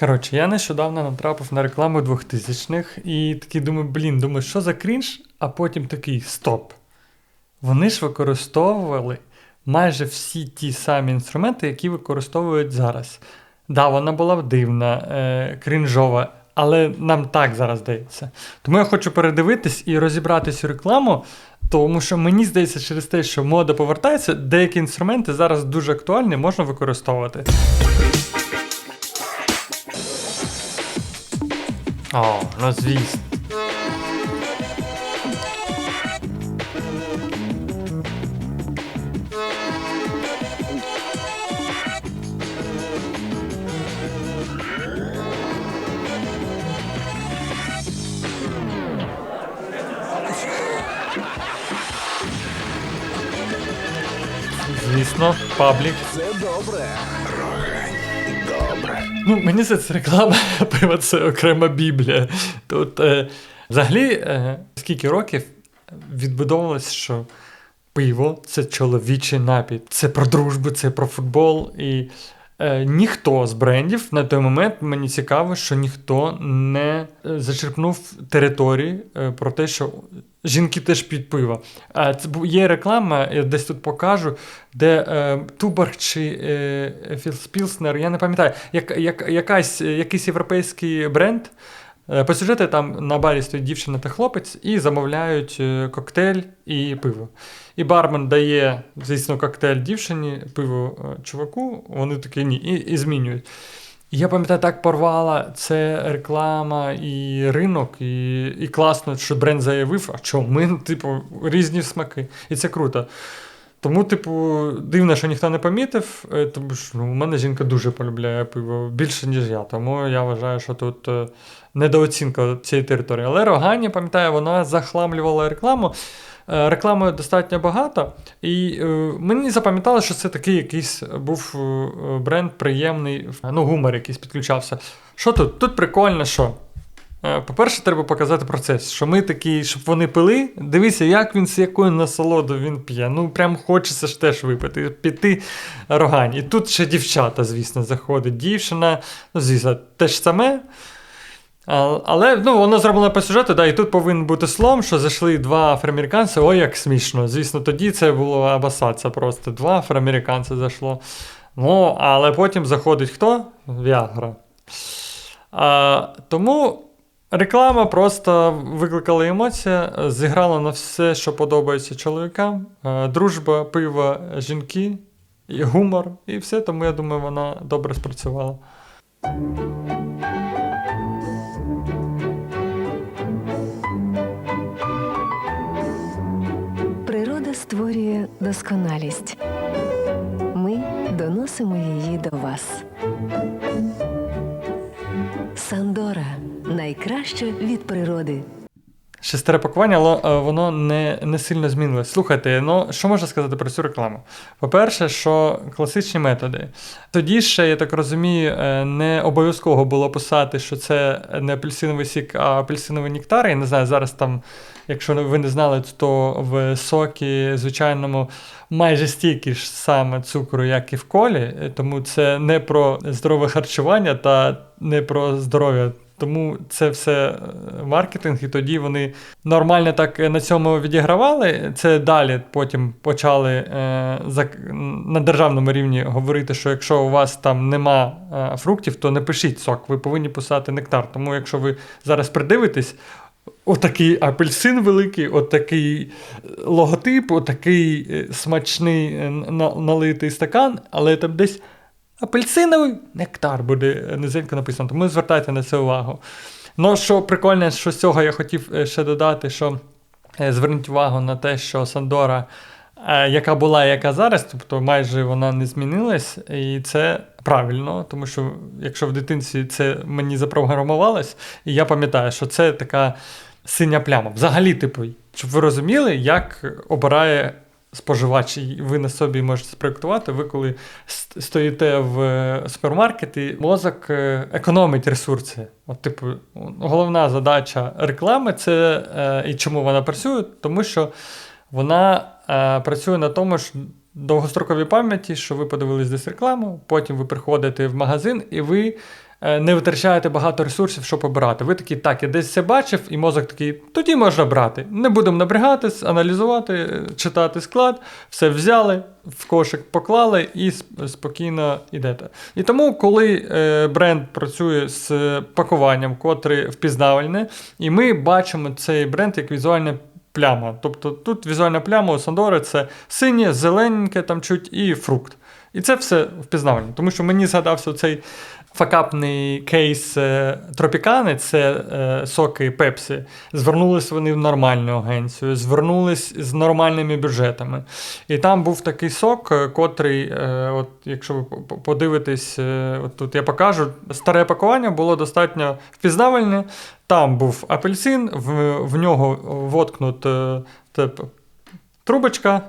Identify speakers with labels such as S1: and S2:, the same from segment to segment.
S1: Коротше, я нещодавно натрапив на рекламу 2000-х і такий думаю, блін, думаю, що за крінж, а потім такий стоп. Вони ж використовували майже всі ті самі інструменти, які використовують зараз. Да, вона була дивна, е, крінжова, але нам так зараз здається. Тому я хочу передивитись і розібрати цю рекламу, тому що мені здається, через те, що мода повертається, деякі інструменти зараз дуже актуальні, можна використовувати. О, ну звісно. Звісно, паблік.
S2: Це добре.
S1: Ну, мені здається, реклама пива це окрема біблія. Тут е, взагалі, е, скільки років відбудовувалось, що пиво це чоловічий напій. Це про дружбу, це про футбол. І е, ніхто з брендів на той момент мені цікаво, що ніхто не е, зачерпнув території е, про те, що жінки теж п'ють пиво. Це є реклама, я десь тут покажу, де е, Туборг чи е, Філспілснер, я не пам'ятаю, як, як, якась, якийсь європейський бренд. Е, По сюжету там на барі стоїть дівчина та хлопець і замовляють е, коктейль і пиво. І бармен дає, звісно, коктейль дівчині, пиво е, чуваку, вони такі ні, і, і змінюють. Я пам'ятаю, так порвала це реклама і ринок, і, і класно, що бренд заявив, а що ми, ну, типу, різні смаки. І це круто. Тому, типу, дивно, що ніхто не помітив, е, тому що ну, у мене жінка дуже полюбляє пиво більше, ніж я. Тому я вважаю, що тут е, недооцінка цієї території. Але Рогані, пам'ятаю, вона захламлювала рекламу. Е, Реклами достатньо багато, і е, мені запам'ятало, що це такий якийсь був е, бренд приємний, ну, гумор якийсь підключався. Що тут? Тут прикольно, що. По-перше, треба показати процес, що ми такі, щоб вони пили. Дивися, як він з якою насолодою він п'є. Ну, прям хочеться ж теж випити, піти рогань. І тут ще дівчата, звісно, заходить. Дівчина, ну, звісно, те ж саме. Але ну, воно зроблено по сюжету, да, і тут повинен бути слом, що зайшли два афроамериканці. Ой, як смішно. Звісно, тоді це було абасація просто. Два афроамериканці зайшло. Ну, але потім заходить хто? Віагра. А, тому реклама просто викликала емоції, зіграла на все, що подобається чоловікам. Дружба, пиво, жінки, і гумор, і все. Тому я думаю, вона добре спрацювала.
S3: Створює досконалість. Ми доносимо її до вас. Сандора найкраще від природи.
S1: Шестере пакування, але е, воно не, не сильно змінилось. Слухайте, ну що можна сказати про цю рекламу? По-перше, що класичні методи. Тоді ще, я так розумію, е, не обов'язково було писати, що це не апельсиновий сік, а апельсиновий нектар. Я не знаю, зараз там, якщо ви не знали, то в сокі звичайному майже стільки ж саме цукру, як і в колі. Е, Тому це не про здорове харчування та не про здоров'я. Тому це все е, маркетинг, і тоді вони нормально так е, на цьому відігравали. Це далі потім почали е, на державному рівні говорити, що якщо у вас там нема е, фруктів, то не пишіть сок, ви повинні писати нектар. Тому якщо ви зараз придивитесь, отакий апельсин великий, отакий логотип, отакий смачний налитий стакан, але там десь апельсиновий нектар буде низенько написано, тому звертайте на це увагу. Ну, що прикольне, що з цього я хотів е, ще додати, що е, зверніть увагу на те, що Сандора, е, яка була, і яка зараз, тобто майже вона не змінилась, і це правильно, тому що якщо в дитинстві це мені запрограмувалось, і я пам'ятаю, що це така синя пляма. Взагалі, типу, щоб ви розуміли, як обирає споживач, ви на собі можете спроєктувати, ви коли стоїте в е, супермаркеті, мозок е, економить ресурси. От, типу, головна задача реклами це е, і чому вона працює, тому що вона працює на тому ж довгостроковій пам'яті, що ви подивились десь рекламу, потім ви приходите в магазин і ви не витрачаєте багато ресурсів, щоб обирати. Ви такі, так, я десь це бачив, і мозок такий, тоді можна брати. Не будемо напрягатись, аналізувати, е, читати склад, все взяли, в кошик поклали і спокійно йдете. І тому, коли е, бренд працює з пакуванням, котре впізнавальне, і ми бачимо цей бренд як візуальне пляма. Тобто тут візуальна пляма у Сандори це синє, зелененьке там чуть і фрукт. І це все впізнавально. Тому що мені згадався цей факапний кейс е, Тропікани, це е, соки Пепсі. Звернулись вони в нормальну агенцію, звернулись з нормальними бюджетами. І там був такий сок, е, котрий, е, от, якщо ви подивитесь, е, от тут я покажу, старе пакування було достатньо впізнавальне. Там був апельсин, в, в нього воткнут е, тип, трубочка.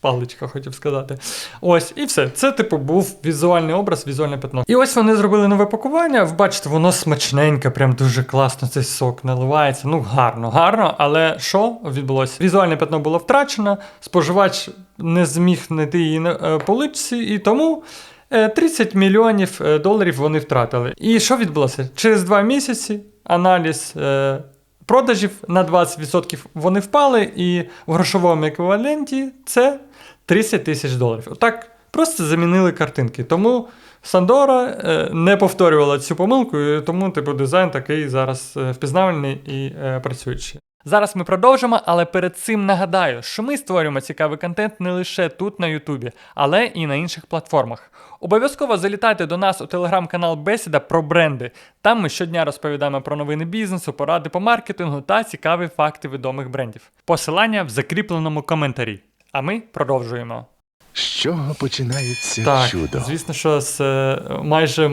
S1: Паличка, хотів сказати. Ось, і все. Це, типу, був візуальний образ, візуальне пятно. І ось вони зробили нове пакування. Ви Бачите, воно смачненьке, прям дуже класно. Цей сок наливається. Ну, гарно, гарно. Але що відбулося? Візуальне пятно було втрачено, споживач не зміг знайти її на е, поличці, і тому. е, 30 мільйонів е, доларів вони втратили. І що відбулося? Через два місяці аналіз е, продажів на 20% вони впали, і в грошовому еквіваленті це 30 тисяч доларів. Отак просто замінили картинки. Тому Сандора е, не повторювала цю помилку, і тому типу дизайн такий зараз е, впізнавальний і е, працюючий. Зараз ми продовжимо, але перед цим нагадаю, що ми створюємо цікавий контент не лише тут на Ютубі, але і на інших платформах. Обов'язково залітайте до нас у телеграм-канал Бесіда про бренди. Там ми щодня розповідаємо про новини бізнесу, поради по маркетингу та цікаві факти відомих брендів. Посилання в закріпленому коментарі. А ми продовжуємо.
S2: З чого починається
S1: Так,
S2: чудо?
S1: звісно, що з е, майже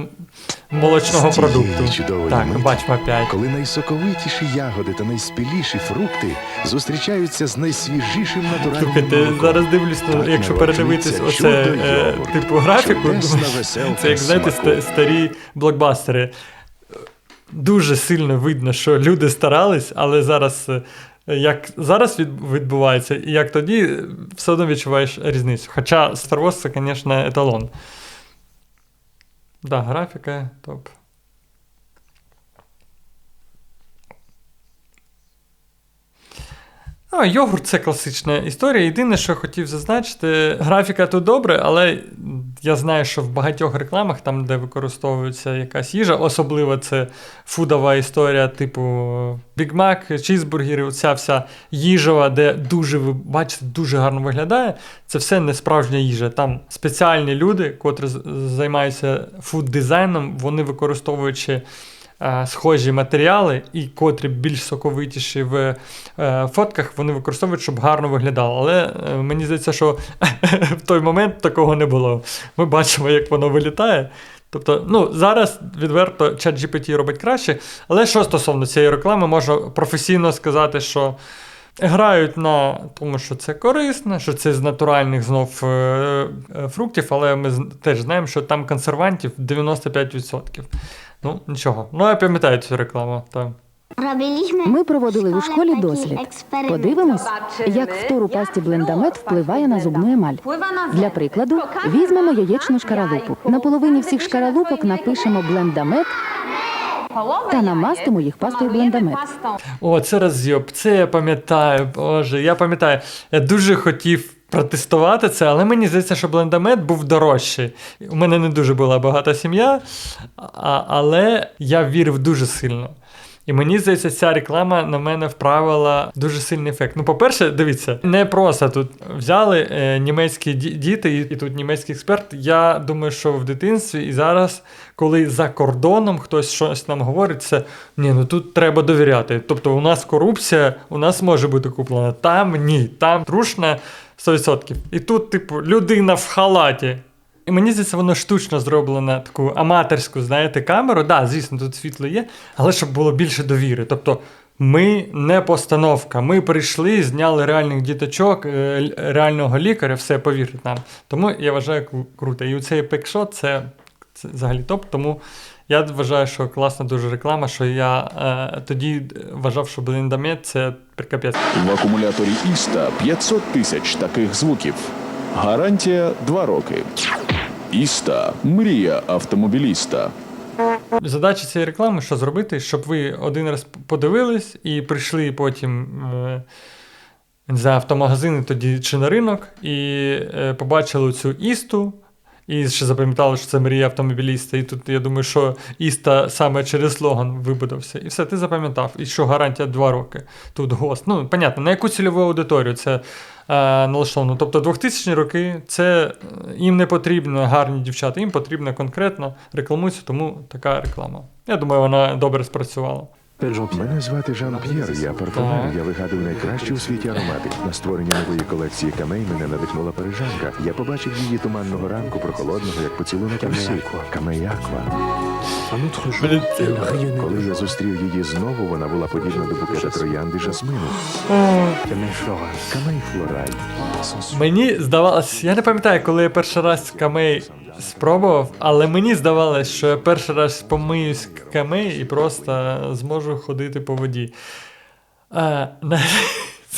S1: молочного
S2: З
S1: продукту.
S2: чудової
S1: Так,
S2: миті,
S1: бачимо опять.
S2: Коли найсоковитіші ягоди та найспіліші фрукти зустрічаються з найсвіжішим натуральним
S1: Слухайте, зараз дивлюсь,
S2: Так
S1: якщо передивитись оце е,
S2: йогурт.
S1: типу графіку, це як знаєте, старі блокбастери. Дуже сильно видно, що люди старались, але зараз. Як зараз відбувається, і як тоді, е, все одно відчуваєш різницю. Хоча Star Wars це, звісно, еталон. Да, графіка, топ. А, йогурт це класична історія. Єдине, що хотів зазначити, графіка тут добре, але я знаю, що в багатьох рекламах, там, де використовується якась їжа, особливо це фудова історія, типу Big Mac, чізбургери, оця вся їжова, де дуже ви бачите, дуже гарно виглядає. Це все не справжня їжа. Там спеціальні люди, котрі займаються фуд-дизайном, вони використовуючи схожі матеріали, і котрі більш соковитіші в е, фотках, вони використовують, щоб гарно виглядало. Але е, мені здається, що в той момент такого не було. Ми бачимо, як воно вилітає. Тобто, ну, зараз відверто ChatGPT робить краще, але що стосовно цієї реклами, можна професійно сказати, що грають на тому, що це корисно, що це з натуральних знов е, е, фруктів, але ми з- теж знаємо, що там консервантів 95%. Ну, нічого. Ну, я пам'ятаю цю рекламу. Так.
S4: Ми проводили у школі дослід. Подивимось, як фтор у пасті блендамет впливає на зубну емаль. Для прикладу, візьмемо яєчну шкаралупу. На половині всіх шкаралупок напишемо блендамет та намастимо їх пастою блендамет.
S1: О, це розйоб, це я пам'ятаю. Боже, я пам'ятаю. Я дуже хотів протестувати це, але мені здається, що блендамет був дорожчий. У мене не дуже була багата сім'я, а, але я вірив дуже сильно. І мені здається, ця реклама на мене вправила дуже сильний ефект. Ну, по-перше, дивіться, не просто тут взяли е, німецькі діти, і, і тут німецький експерт. Я думаю, що в дитинстві і зараз, коли за кордоном хтось щось нам говорить, це ні, ну тут треба довіряти. Тобто, у нас корупція, у нас може бути куплена. Там ні, там трушна 100%. І тут, типу, людина в халаті. І мені здається, воно штучно зроблено таку аматорську, знаєте, камеру. Да, звісно, тут світло є, але щоб було більше довіри. Тобто, ми не постановка. Ми прийшли, зняли реальних діточок, е, реального лікаря, все повірте нам. Тому я вважаю кру- круто. І у цей пекшот це, це взагалі топ. Тому я вважаю, що класна дуже реклама, що я е, тоді вважав, що бліндамет це прикапець.
S5: В акумуляторі Іста 500 тисяч таких звуків. Гарантія 2 роки. Іста мрія автомобіліста.
S1: Задача цієї реклами, що зробити, щоб ви один раз подивились і прийшли потім. Е, не автомагазини тоді чи на ринок, і е, побачили цю істу, і ще запам'ятали, що це мрія автомобіліста. І тут я думаю, що іста саме через слоган вибудався. І все, ти запам'ятав. І що гарантія 2 роки. Тут гост. Ну, понятно, на яку цільову аудиторію це е, налаштовано. Тобто 2000 роки це е, їм не потрібно гарні дівчата, їм потрібно конкретно рекламується, тому така реклама. Я думаю, вона добре спрацювала.
S2: Мене звати Жан П'єр, я парфумер. Я вигадую найкращі у світі аромати. На створення нової колекції камей мене надихнула парижанка. Я побачив її туманного ранку, прохолодного, як поцілунок Люсі. Камей Аква. Коли я зустрів її знову, вона була подібна до букета троянди жасмину. Камей Флораль.
S1: Мені здавалось, я не пам'ятаю, коли я перший раз камей спробував, але мені здавалось, що я перший раз помиюсь камей і просто зможу ходити по воді. А,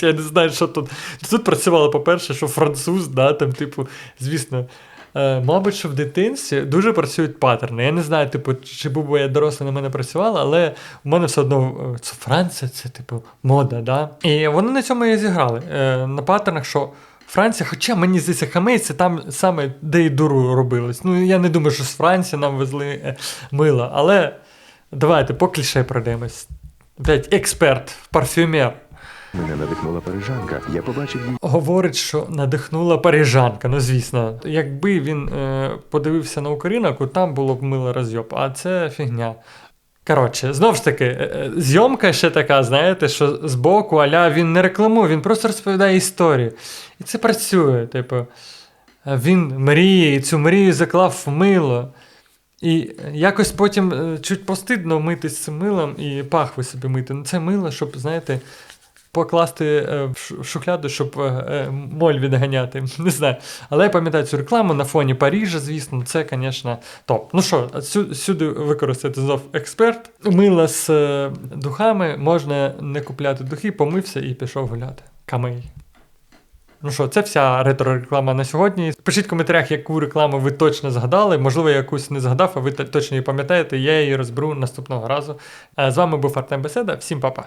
S1: я не знаю, що тут. Тут працювало, по-перше, що француз, да, там, типу, звісно. Е, мабуть, що в дитинстві дуже працюють паттерни. Я не знаю, типу, чи був я дорослий на мене працювала, але в мене все одно е, це Франція, це типу мода, да? І вони на цьому і зіграли. Е, на паттернах, що Франція, хоча мені здається, хамей, це там саме де і дуру робилось. Ну, я не думаю, що з Франції нам везли мило, але давайте по кліше пройдемось. Опять експерт, парфюмер.
S2: Мене надихнула парижанка. Я побачив її.
S1: Говорить, що надихнула парижанка. Ну, звісно, якби він е, подивився на Укрінок, там було б мило розйоб, а це фігня. Коротше, знову ж таки, е, е, зйомка ще така, знаєте, що збоку аля він не рекламує, він просто розповідає історію. І це працює. Типу, Е, він мріє, і цю мрію заклав в мило. І якось потім чуть постидно митись цим милом і пахви собі мити. Ну, це мило, щоб, знаєте, покласти е, в шухляду, щоб е, е, моль відганяти. Не знаю. Але я пам'ятаю цю рекламу на фоні Парижа, звісно, це, звісно, топ. Ну що, сюди використати знов експерт. Мило з духами можна не купляти духи, помився і пішов гуляти. Камей. Ну що, це вся ретро-реклама на сьогодні. Пишіть в коментарях, яку рекламу ви точно згадали. Можливо, я якусь не згадав, а ви точно її пам'ятаєте. Я її розберу наступного разу. З вами був Артем Беседа. Всім па-па.